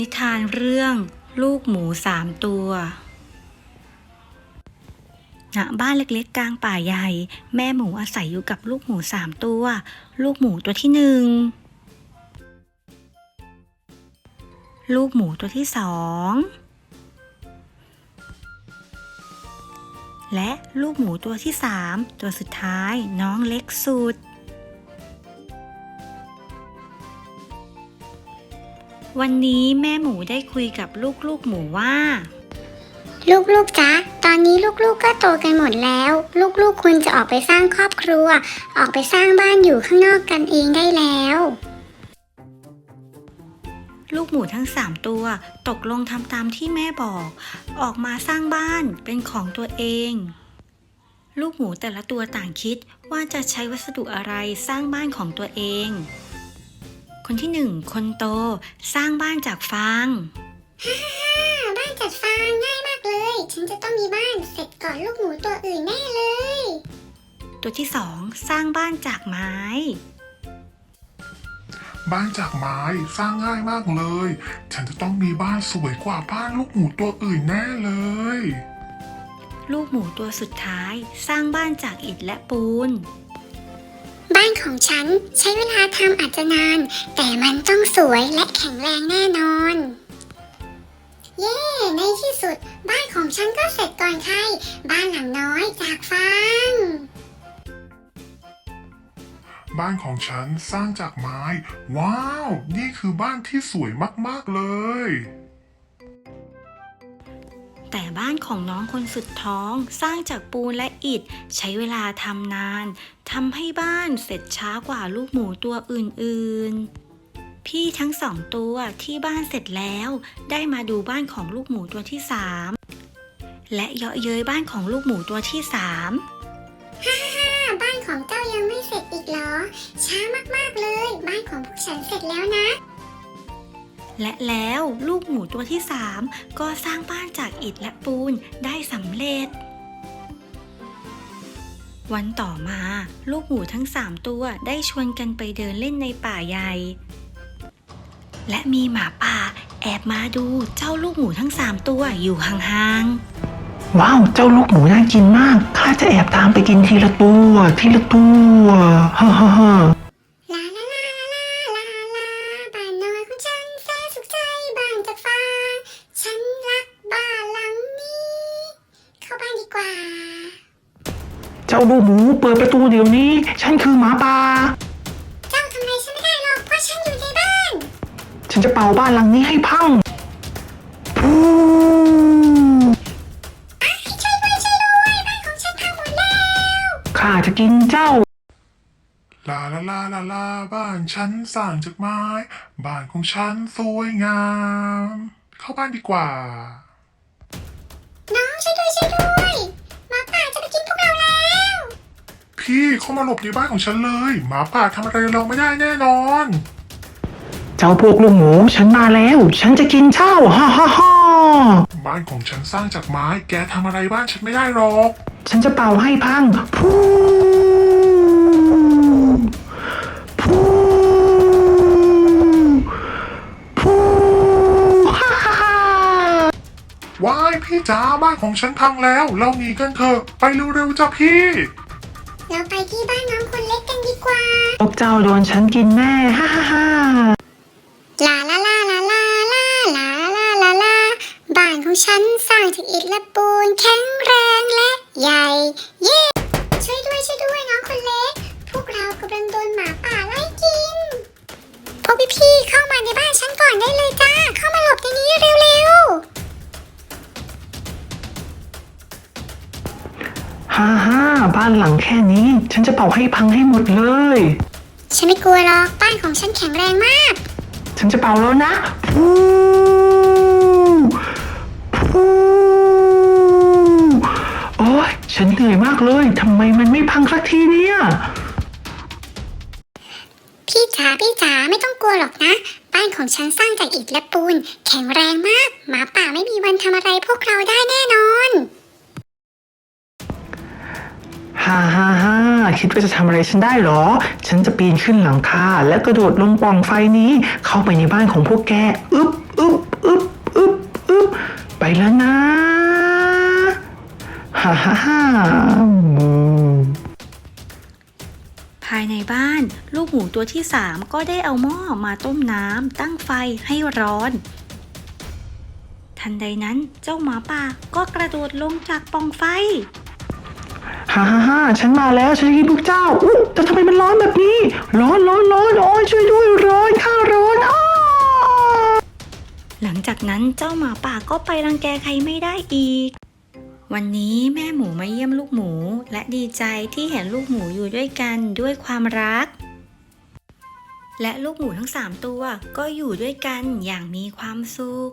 นิทานเรื่องลูกหมูสามตัว ณ บ้านเล็กๆ กลางป่าใหญ่ แม่หมูอาศัยอยู่กับลูกหมูสามตัว ลูกหมูตัวที่หนึ่ง ลูกหมูตัวที่สอง และลูกหมูตัวที่สาม ตัวสุดท้ายน้องเล็กสุด วันนี้แม่หมูได้คุยกับลูกๆหมูว่า ลูกๆจ๊ะ ตอนนี้ลูกๆก็โตกันหมดแล้ว ลูกๆควรจะออกไปสร้างครอบครัว ออกไปสร้างบ้านอยู่ข้างนอกกันเองได้แล้ว ลูกหมูทั้งสามตัว ตกลงทำตามที่แม่บอก ออกมาสร้างบ้านเป็นของตัวเอง ลูกหมูแต่ละตัวต่างคิดว่าจะใช้วัสดุอะไรสร้างบ้านของตัวเอง คนที่หนึ่งคนโตสร้างบ้านจากฟางบ้านจัดฟางง่ายมากเลย ฉันจะต้องมีบ้านเสร็จก่อนลูกหมูตัวอื่นแน่เลย ตัวที่สองสร้างบ้านจากไม้ บ้านจากไม้สร้างง่ายมากเลย ฉันจะต้องมีบ้านสวยกว่าบ้านลูกหมูตัวอื่นแน่เลย ลูกหมูตัวสุดท้ายสร้างบ้านจากอิฐและปูนบ้าน ของฉันใช้เวลาทำอาจจะนาน แต่มันต้องสวยและแข็งแรงแน่นอน เย้ ในที่สุด บ้านของฉันก็เสร็จก่อนใคร บ้านหลังน้อยจากฟางบ้านของฉันสร้างจากไม้ ว้าว นี่คือบ้านที่สวยมาก ๆ เลย บ้านของน้องคนสุดท้อง สร้างจากปูนและอิฐ ใช้เวลาทำนานทำให้บ้านเสร็จช้ากว่าลูกหมูตัวอื่นๆ พี่ทั้งสองตัวที่บ้านเสร็จแล้ว ได้มาดูบ้านของลูกหมูตัวที่สามและเยาะเย้ยบ้านของลูกหมูตัวที่สามฮ่าบ้านของเจ้ายังไม่เสร็จอีกเหรอ ช้ามากๆเลย บ้านของพวกฉันเสร็จแล้วนะ และแล้วลูกหมูตัวที่สามก็สร้างบ้านจากอิฐและปูนได้สำเร็จ วันต่อมา ลูกหมูทั้งสามตัวได้ชวนกันไปเดินเล่นในป่าใหญ่ และมีหมาป่า แอบมาดูเจ้าลูกหมูทั้งสามตัวอยู่ห่างๆ ว้าว เจ้าลูกหมูน่ากินมาก ข้าจะแอบตามไปกินทีละตัว ทีละตัวฮ่าฮ่าฮ่า ลาลาลาลาลาลาลาบ้านน้อยของฉันแสนสุขใจบ้านจากฟ้า ฉันรักบ้านหลังนี้ เข้าบ้านดีกว่า เจ้าลูกหมูเปิดประตูเดี๋ยวนี้ ฉันคือหมาป่า เจ้าทำอะไรฉันไม่ได้หรอกเพราะฉันอยู่ในบ้าน ฉันจะเป่าบ้านหลังนี้ให้พังพูช่วยด้วยช่วยด้วยบ้านของฉันพังหมดแล้ว ข้าจะกินเจ้า ลาลาลาลาลาบ้านฉันสร้างจากไม้ บ้านของฉันสวยงาม เข้าบ้านดีกว่า พี่เข้ามาหลบในบ้านของฉันเลย หมาป่าทำอะไรเราไม่ได้แน่นอน เจ้าพวกลูกหมูฉันมาแล้ว ฉันจะกินเจ้าฮ่าฮ่าฮ่าบ้านของฉันสร้างจากไม้แกทำอะไรบ้านฉันไม่ได้หรอก ฉันจะเป่าให้พังพูพูพูฮ่าฮ่าฮ่าว้ายพี่จ๋าบ้านของฉันพังแล้ว เราหนีกันเถอะไปเร็วๆจ้ะพี่ เราไปที่บ้านน้องคนเล็กกันดีกว่า พวกเจ้าโดนฉันกินแน่ฮ่าฮ่าฮ่าลาลาลาลาลาลาลาลาลาลาบ้านของฉันสร้างจากอิฐและปูนแข็งแรงและใหญ่ เย้ ช่วยด้วยช่วยด้วยน้องคนเล็ก พวกเรากำลังโดนหมาป่าไล่กิน พวกพี่ๆเข้ามาในบ้านฉันก่อนได้เลยจ้า เข้ามาหลบในนี้เร็วฮ่าฮ่า บ้านหลังแค่นี้ ฉันจะเป่าให้พังให้หมดเลยๆฉันไม่กลัวหรอกบ้านของฉันแข็งแรงมาก ฉันจะเป่าแล้วนะพูพูโอ้ยฉันเหนื่อยมากเลยทำไมมันไม่พังสักทีเนี่ยพี่จ๋าพี่จ๋าไม่ต้องกลัวหรอกนะ บ้านของฉันสร้างจากอิฐและปูน แข็งแรงมาก หมาป่าไม่มีวันทำอะไรพวกเราได้แน่นอน ฮ่าฮ่าฮ่าคิดว่าจะทำอะไรฉันได้เหรอ ฉันจะปีนขึ้นหลังคาและกระโดดลงปล่องไฟนี้ เข้าไปในบ้านของพวกแก อึ๊บอึ๊บอึบไปแล้วนะฮ่าฮ่าฮ่าภายในบ้าน ลูกหมูตัวที่สามก็ได้เอาหม้อมาต้มน้ำตั้งไฟให้ร้อน ทันใดนั้นเจ้าหมาป่าก็กระโดดลงจากปล่องไฟ ฮ่าฮ่าฮ่าฉันมาแล้วฉันจะกินพวกเจ้าอู้แต่ทำไมมันร้อนแบบนี้ ร้อนร้อนร้อนโอ้ยช่วยด้วยร้อนข้าร้อนอ้าหลังจากนั้นเจ้าหมาป่าก็ไปรังแกใครไม่ได้อีก วันนี้แม่หมูมาเยี่ยมลูกหมู และดีใจที่เห็นลูกหมูอยู่ด้วยกันด้วยความรัก และลูกหมูทั้งสามตัวก็อยู่ด้วยกันอย่างมีความสุข